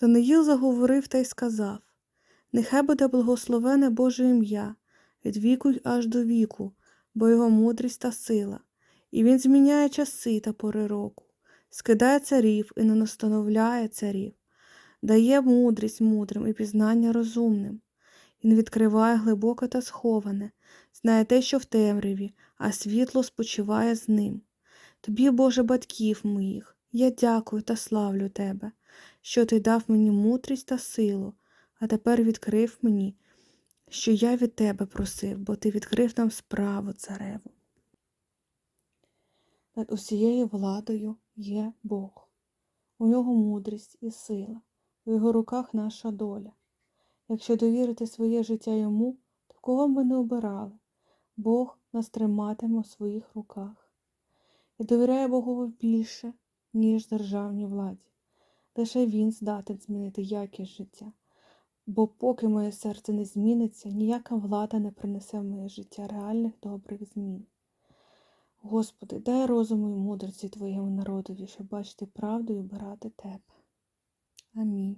Даниїл заговорив та й сказав Нехай буде благословене Боже ім'я від віку й аж до віку, бо його мудрість та сила, і він зміняє часи та пори року, скидає царів і не настановляє царів, дає мудрість мудрим і пізнання розумним. Він відкриває глибоке та сховане, знає те, що в темряві, а світло спочиває з ним. Тобі, Боже, батьків моїх, я дякую та славлю Тебе, що Ти дав мені мудрість та силу, а тепер відкрив мені, що я від Тебе просив, бо Ти відкрив нам справу цареву. Над усією владою є Бог. У нього мудрість і сила, в його руках наша доля. Якщо довірити своє життя йому, то кого б ми не обирали, Бог нас триматиме у своїх руках. І довіряю Богові більше, ніж державній владі. Лише він здатен змінити якість життя. Бо поки моє серце не зміниться, ніяка влада не принесе в моє життя реальних добрих змін. Господи, дай розуму і мудрості Твоєму народові, щоб бачити правду і обирати Тебе. Амінь.